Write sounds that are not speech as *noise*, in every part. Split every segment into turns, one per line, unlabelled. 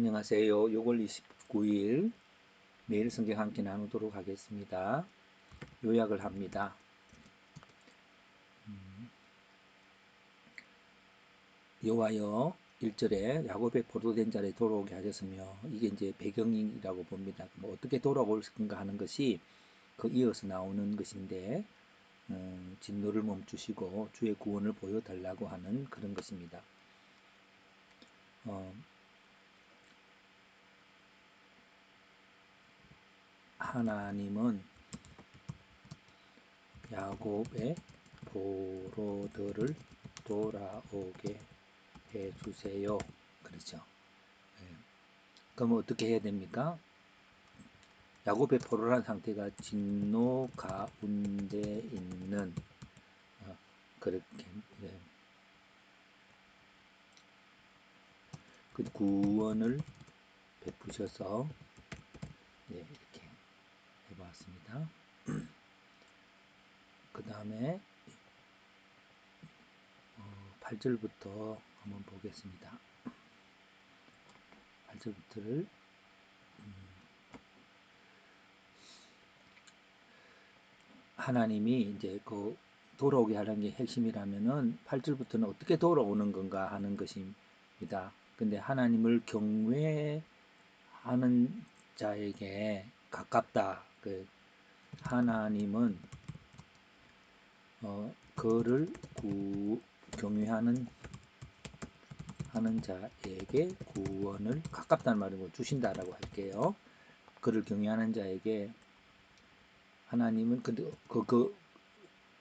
안녕하세요. 6월 29일 매일 성경 함께 나누도록 하겠습니다. 요약을 합니다. 음, 여호와여 1절에 야곱의 포도된 자리에 돌아오게 하셨으며 이게 이제 배경이라고 봅니다. 뭐 어떻게 돌아올 건가 하는 것이 그 이어서 나오는 것인데 음, 진노를 멈추시고 주의 구원을 보여달라고 하는 그런 것입니다. 어, 하나님은 야곱의 보로들을 돌아오게 해주세요. 그렇죠. 네. 그럼 어떻게 해야 됩니까? 야곱의 포로란 상태가 진노 가운데 있는 어, 그렇게 네. 그 구원을 베푸셔서 네, 해보았습니다. *clears throat* 그 다음에 8절부터 한번 보겠습니다. 8절부터를 음, 하나님이 이제 그 돌아오게 하는 게 핵심이라면은 8절부터는 어떻게 돌아오는 건가 하는 것입니다. 근데 하나님을 경외하는 자에게 가깝다. 그 하나님은 어, 그를 구, 경외하는 하는 자에게 구원을 가깝다는 말이고 주신다라고 할게요. 그를 경외하는 자에게 하나님은 근데 그, 그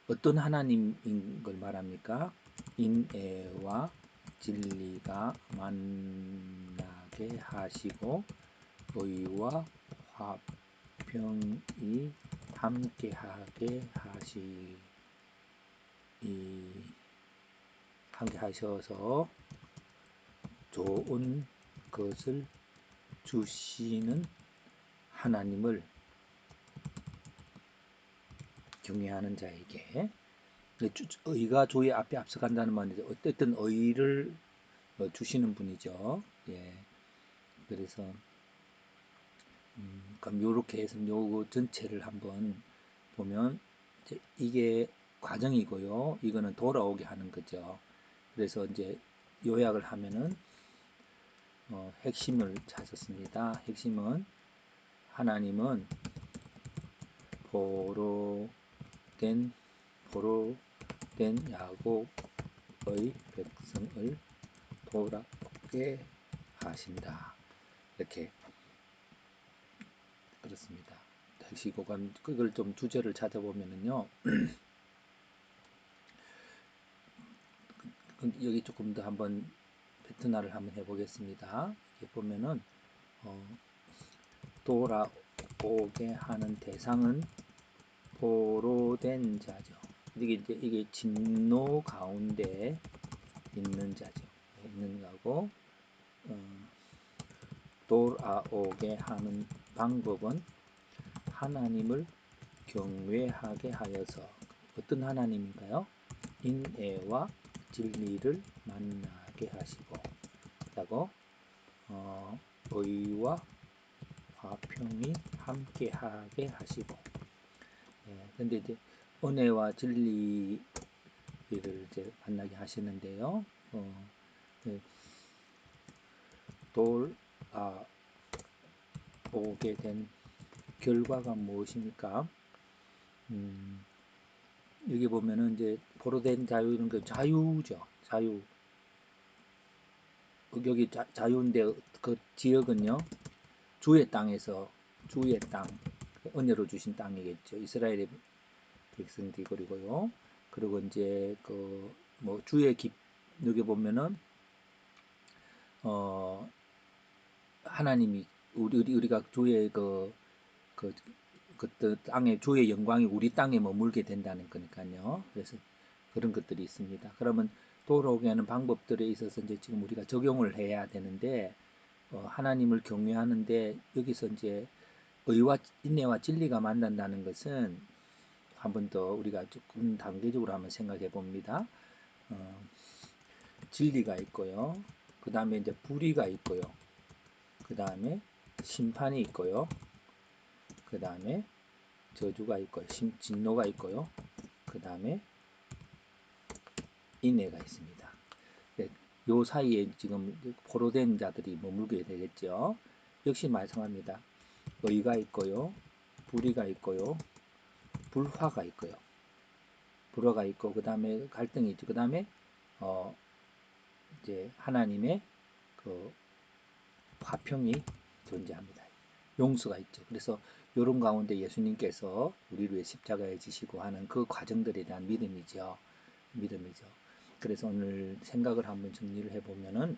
어떤 하나님인 걸 말합니까? 인애와 진리가 만나게 하시고 의와 화평 이 함께하게 하시 이 함께 하셔서 좋은 것을 주시는 하나님을 경외하는 자에게 의가 조의 앞에 앞서간다는 말인데 어쨌든 의를 어, 주시는 분이죠. 예. 그래서 음, 그럼 요렇게 해서 요 전체를 한번 보면 이게 과정이고요. 이거는 돌아오게 하는 거죠. 그래서 이제 요약을 하면은 어, 핵심을 찾았습니다. 핵심은 하나님은 보로 된 보로 된 야곱의 백성을 돌아오게 하신다. 이렇게 그렇습니다. 다시 고감 그걸 좀 주제를 찾아보면은요. *clears throat* 여기 조금 더 한번 패트나를 한번 해보겠습니다. 이렇게 보면은 어, 돌아오게 하는 대상은 보로된 자죠. 이게 이제 이게 진노 가운데 있는 자죠. 있는 거고 어, 돌아오게 하는 방법은 하나님을 경외하게 하여서 어떤 하나님인가요? 인애와 진리를 만나게 하시고 라고 어, 의와 화평이 함께하게 하시고 예, 근데 이제 은혜와 진리를 이제 만나게 하시는데요. 어, 네. 돌, 아, 오게 된 결과가 무엇입니까? 음, 여기 보면은 이제 포로된 자유 이런 거 자유죠. 자유. 여기 자, 자유인데 그 지역은요. 주의 땅에서 주의 땅 은혜로 주신 땅이겠죠. 이스라엘의 백성들이 그리고요. 그리고 이제 그 뭐 주의 기 여기 보면은 어 하나님이 우리 우리가 주의 그 그, 그 땅에 주의 영광이 우리 땅에 머물게 된다는 거니까요. 그래서 그런 것들이 있습니다. 그러면 돌아오게 하는 방법들에 있어서 이제 지금 우리가 적용을 해야 되는데 어, 하나님을 경외하는데 여기서 이제 의와 인내와 진리가 만난다는 것은 한 번 더 우리가 조금 단계적으로 한번 생각해 봅니다. 어, 진리가 있고요. 그 다음에 이제 불의가 있고요. 그 다음에 심판이 있고요. 그 다음에 저주가 있고요. 심, 진노가 있고요. 그 다음에 인애가 있습니다. 네, 요 사이에 지금 포로된 자들이 머물게 되겠죠. 역시 말씀합니다. 의가 있고요. 불의가 있고요. 불화가 있고요. 불화가 있고 그 다음에 갈등이 있죠. 그 다음에 어 이제 하나님의 그 화평이 존재합니다. 용서가 있죠. 그래서 이런 가운데 예수님께서 우리를 위해 십자가에 지시고 하는 그 과정들에 대한 믿음이죠. 믿음이죠. 그래서 오늘 생각을 한번 정리를 해보면은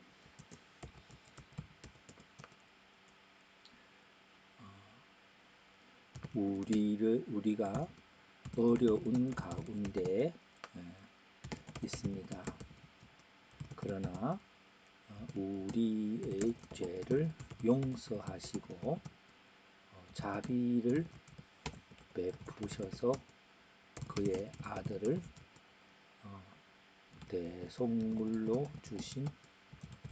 우리를 우리가 어려운 가운데 있습니다. 그러나 어, 우리의 죄를 용서하시고 어, 자비를 베푸셔서 그의 아들을 어, 대속물로 주신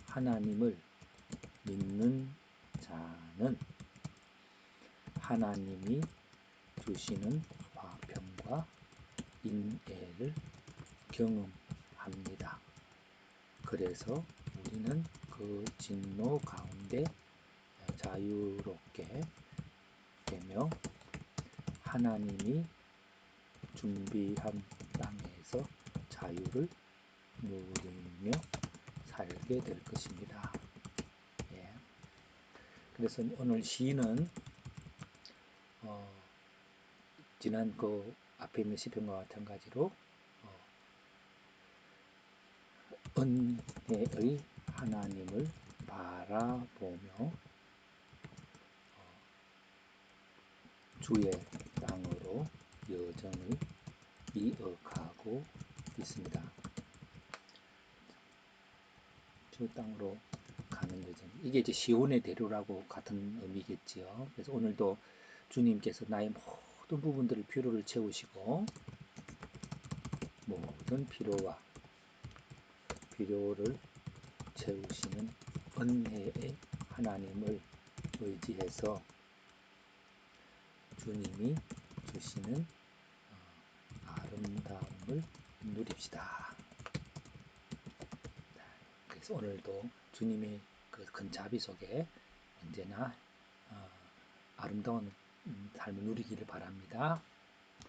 하나님을 믿는 자는 하나님이 주시는 화평과 인애를 경험합니다. 그래서 우리는 그 진노 가운데 자유롭게 되며 하나님이 준비한 땅에서 자유를 누리며 살게 될 것입니다. 예. 그래서 오늘 시인은 어, 지난 그 앞에 있는 시편과 마찬가지로 어, 은혜의 하나님을 바라보며 주의 땅으로 여정을 이어가고 있습니다. 주 땅으로 가는 여정. 이게 이제 시온의 대로라고 같은 의미겠지요. 그래서 오늘도 주님께서 나의 모든 부분들을 필요를 채우시고 모든 필요와 필요를 채우시는 은혜의 하나님을 의지해서 주님이 주시는 어, 아름다움을 누립시다. 그래서 오늘도 주님의 그큰 자비 속에 언제나 어, 아름다운 삶을 누리기를 바랍니다.